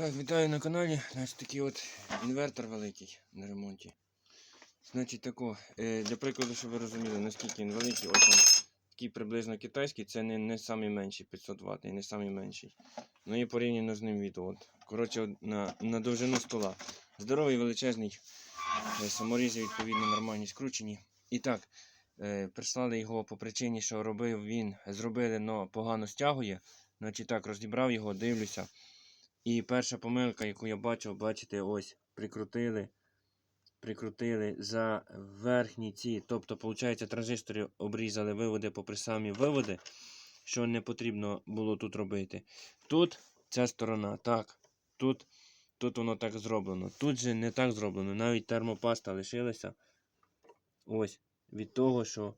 Так, вітаю на каналі. Значить, такий от інвертор великий на ремонті. Значить, тако, е, для прикладу, щоб ви розуміли, наскільки він великий, ось він такий приблизно китайський, це не, не самий менший 500 Вт, не самий менший. Ну і порівняно з ним від. От. Коротше, на, на довжину стола. Здоровий, величезний, е, саморізи відповідно нормальні скручені. І так, е, прислали його по причині, що робив він, зробили, але погано стягує. Значить так, розібрав його, дивлюся. І перша помилка, яку я бачив, бачите, ось прикрутили, прикрутили за верхні ці. Тобто, виходить, транзистори обрізали виводи попри самі виводи, що не потрібно було тут робити. Тут ця сторона, так, тут, тут воно так зроблено. Тут же не так зроблено. Навіть термопаста лишилася. Ось, від того, що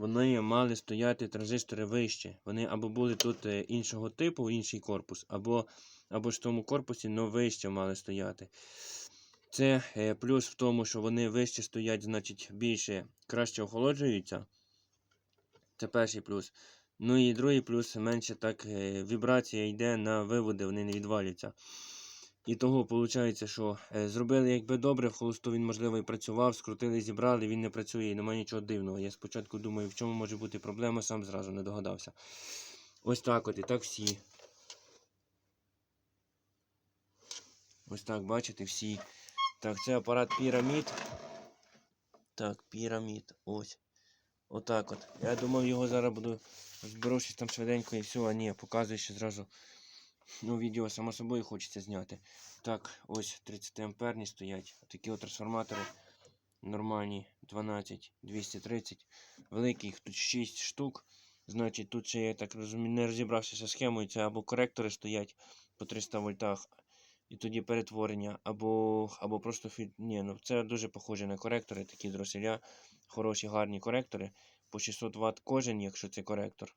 вони мали стояти транзистори вище. Вони або були тут е, іншого типу, інший корпус, або, або ж в тому корпусі, але вище мали стояти. Це е, плюс в тому, що вони вище стоять, значить, більше краще охолоджуються. Це перший плюс. Ну і другий плюс менше так е, вібрація йде на виводи, вони не відвалюються. І того виходить, що е, зробили якби добре, в холосту він, можливо, і працював, скрутили, зібрали, він не працює і немає нічого дивного. Я спочатку думаю, в чому може бути проблема, сам зразу не догадався. Ось так от, і так всі. Ось так, бачите, всі. Так, це апарат пірамід. Так, пірамід. Ось. Отак от. Я думав, його зараз буду зберу там швиденько і все, а ні, показую ще зразу. Ну, відео само собою хочеться зняти. Так, ось 30 амперні стоять. Такі от трансформатори нормальні 12 230. Великих тут 6 штук. Значить, тут ще я так розумію, не розібрався зі схемою. Це або коректори стоять по 300 вольтах, і тоді перетворення, або або просто фільтр. Ні, ну це дуже похоже на коректори, такі дроселя. Хороші, гарні коректори. По 600 Вт кожен, якщо це коректор.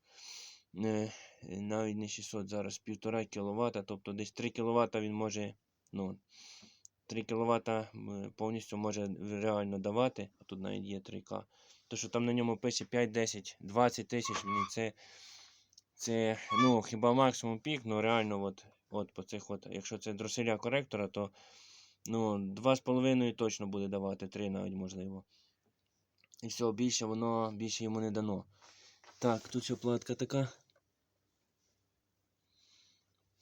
Навіть не 600, зараз 1,5 кВт, тобто десь 3 кВт він може, ну, 3 кВт повністю може реально давати, а тут навіть є 3К. То, що там на ньому пише 5, 10, 20 тисяч, ну, це, це ну, хіба максимум пік, ну реально, от, от по цих от, якщо це дроселя коректора, то ну, 2,5 точно буде давати, 3 навіть можливо. І все, більше воно більше йому не дано. Так, тут ще платка така.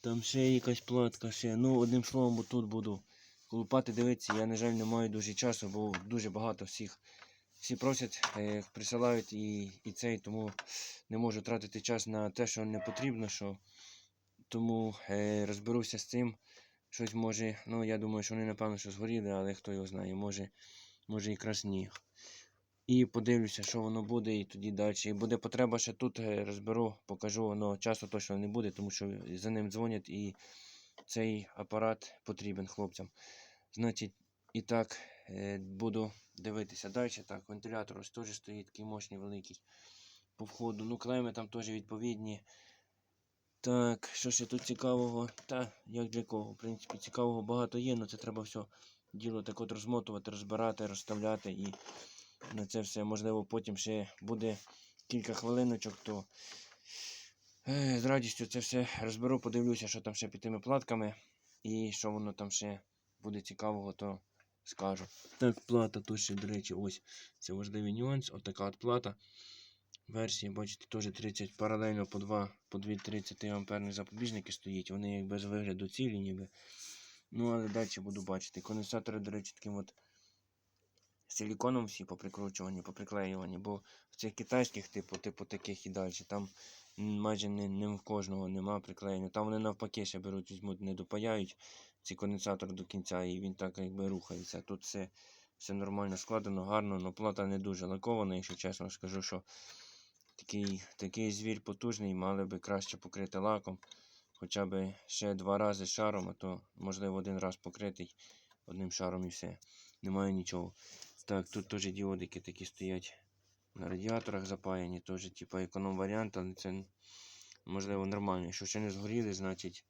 Там ще якась платка ще. Ну, одним словом, тут буду колупати, дивитися. Я, на жаль, не маю дуже часу, бо дуже багато всіх. Всі просять, е, присилають і і цей, тому не можу тратити час на те, що не потрібно. що Тому е, розберуся з цим. Щось може, ну я думаю, що вони напевно що згоріли, але хто його знає, може, може якраз ні. І подивлюся, що воно буде, і тоді далі. І буде потреба ще тут е, розберу, покажу, але часу точно не буде, тому що за ним дзвонять і цей апарат потрібен хлопцям. Значить, і так, е, буду дивитися далі. Так, вентилятор ось теж стоїть такий мощний великий по входу. Ну, клеми там теж відповідні. Так, що ще тут цікавого? Та, як для кого? В принципі, цікавого багато є, але це треба все діло так от розмотувати, розбирати, розставляти і на це все, можливо, потім ще буде кілька хвилиночок, то е, з радістю це все розберу, подивлюся, що там ще під тими платками. І що воно там ще буде цікавого, то скажу. Так, плата тут ще, до речі, ось це важливий нюанс. Отака от плата. Версії, бачите, теж 30 паралельно по 2 по 2 30 амперні запобіжники стоїть. Вони як без вигляду цілі, ніби. Ну, але далі буду бачити. Конденсатори, до речі, таким от силіконом всі поприкручувані, поприклеювані, бо в цих китайських, типу, типу таких і далі, там майже не, не в кожного нема приклеєння. Там вони навпаки ще беруть, візьмуть, не допаяють ці конденсатори до кінця, і він так якби рухається. Тут все все нормально складено, гарно, але плата не дуже лакована, якщо чесно скажу, що такий такий звір потужний, мали би краще покрити лаком. Хоча б ще два рази шаром, а то, можливо, один раз покритий одним шаром і все. Немає нічого. Так, тут теж діодики такі стоять на радіаторах запаяні, теж типу економ варіант, але це можливо нормально. Якщо ще не згоріли, значить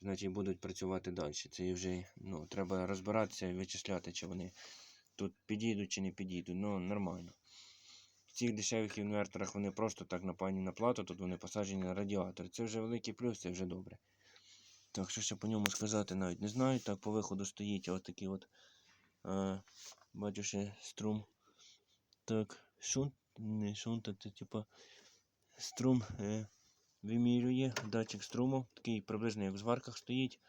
значить будуть працювати далі. Це вже ну, треба розбиратися і вичисляти, чи вони тут підійдуть чи не підійдуть. Ну, нормально. В цих дешевих інверторах вони просто так напаяні на плату, тут вони посаджені на радіатор. Це вже великий плюс, це вже добре. Так, що ще по ньому сказати, навіть не знаю. Так, по виходу стоїть отакий от. А, бачу ще струм. Так, шунт, не шунт, це типа струм е, вимірює, датчик струму, такий приблизно як в зварках стоїть.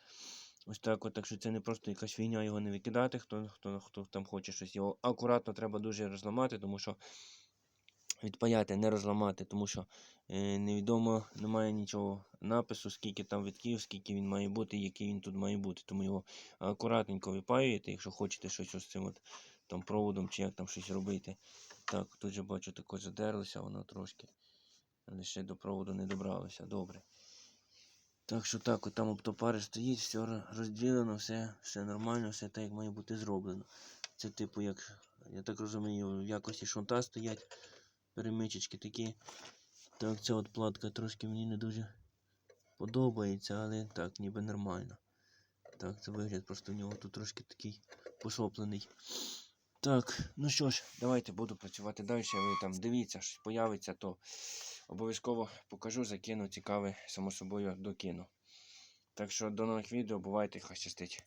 Ось так от, так що це не просто якась фігня його не викидати, хто, хто, хто там хоче щось. Його акуратно треба дуже розламати, тому що відпаяти, не розламати, тому що е, невідомо, немає нічого напису, скільки там витків, скільки він має бути, який він тут має бути. Тому його акуратненько випаюєте, якщо хочете щось ось цим от, там проводом чи як там щось робити. Так, тут же бачу, також задерлося воно трошки. Але ще до проводу не добралося. Добре. Так що так, от там оптопари стоїть, все розділено, все, все нормально, все так, як має бути зроблено. Це типу, як, я так розумію, в якості шунта стоять перемичечки такі. Так, ця от платка трошки мені не дуже подобається, але так, ніби нормально. Так, це вигляд просто в нього тут трошки такий пошоплений. Так, ну що ж, давайте буду працювати далі. Ви там дивіться, щось появиться, то обов'язково покажу, закину цікаве, само собою, докину. Так що до нових відео, бувайте, хай щастить.